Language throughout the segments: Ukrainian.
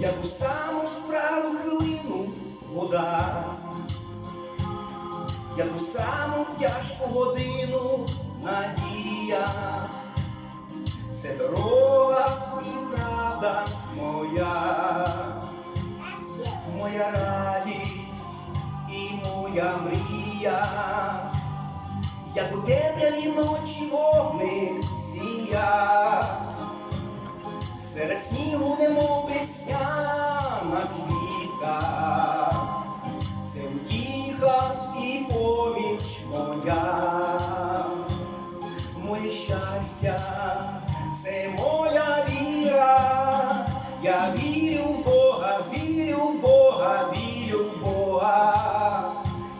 як у саму справу хвилину вода, як у саму тяжку годину надія, це дорога і правда моя, моя радість і моя мрія, як у темряві ночі вогник сія. Серед снігу немов весняна квітка, це втіха і поміч моя, моє щастя, це моя віра, я вірю в Бога, вірю в Бога, вірю в Бога,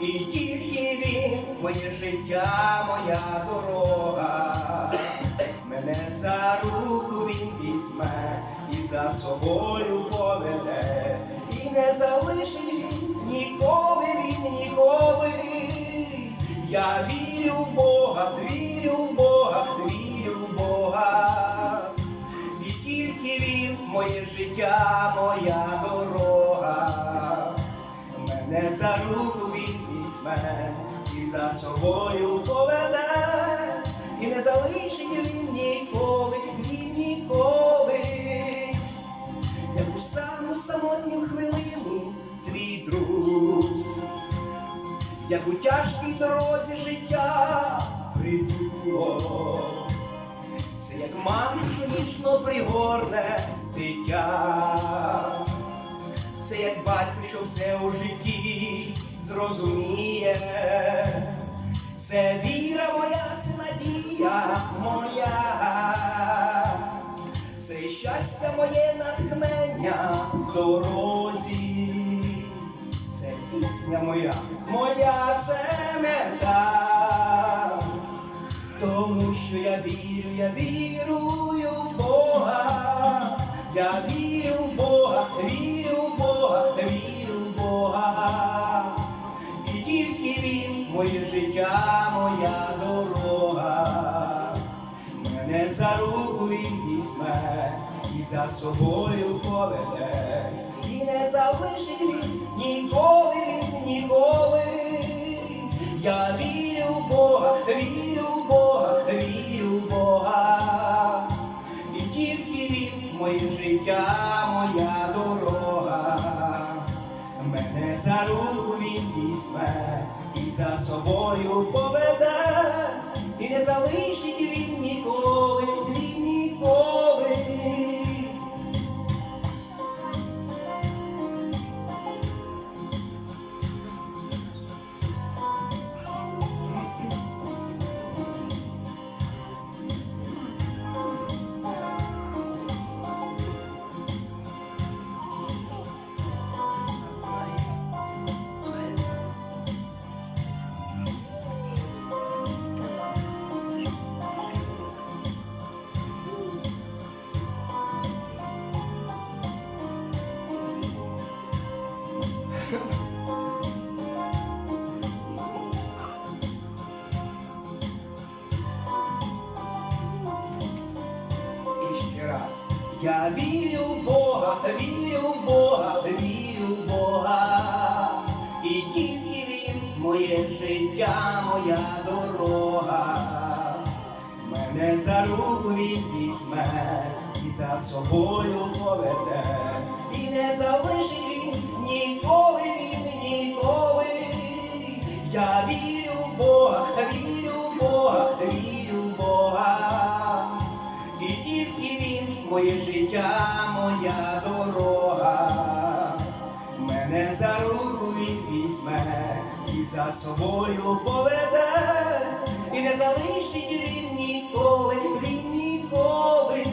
і тільки Він моє життя, моя дорога. Мене за руку він візьме і за собою поведе, і не залишить ніколи він ніколи. Я вірю в Бога, вірю в Бога, вірю в Бога. І тільки він моє життя, моя дорога. Мене за руку він візьме і за собою поведе, залишить він ніколи, він ніколи, як у самотню хвилину твій друг, як у тяжкій дорозі життя притулок. Це як що ніжно пригорне дитя. Це як батько, що все у житті зрозуміє. Це віра моя, це надія моя. Це щастя моє натхнення в дорозі. Це пісня моя, моя це мета. Тому що я вірю, я вірую в Бога, я вірю в Бога, вірю в Бога, вірю моє життя, моя дорога. Мене за руку він візьме і за собою поведе, і не залишить ніколи, ніколи. Я вірю в Бога, вірю в Бога, вірю в Бога. І тільки він моє життя, моя дорога. Мене за руку він візьме і за собою поведе, вірю в Бога, вірю в Бога, вірю в Бога. І тільки Він моє життя, моя дорога. Мене за руку він візьме і за собою поведе. І не залишить моє життя, моя дорога. Мене за руку він візьме і за собою поведе, і не залишить він ніколи, він ніколи.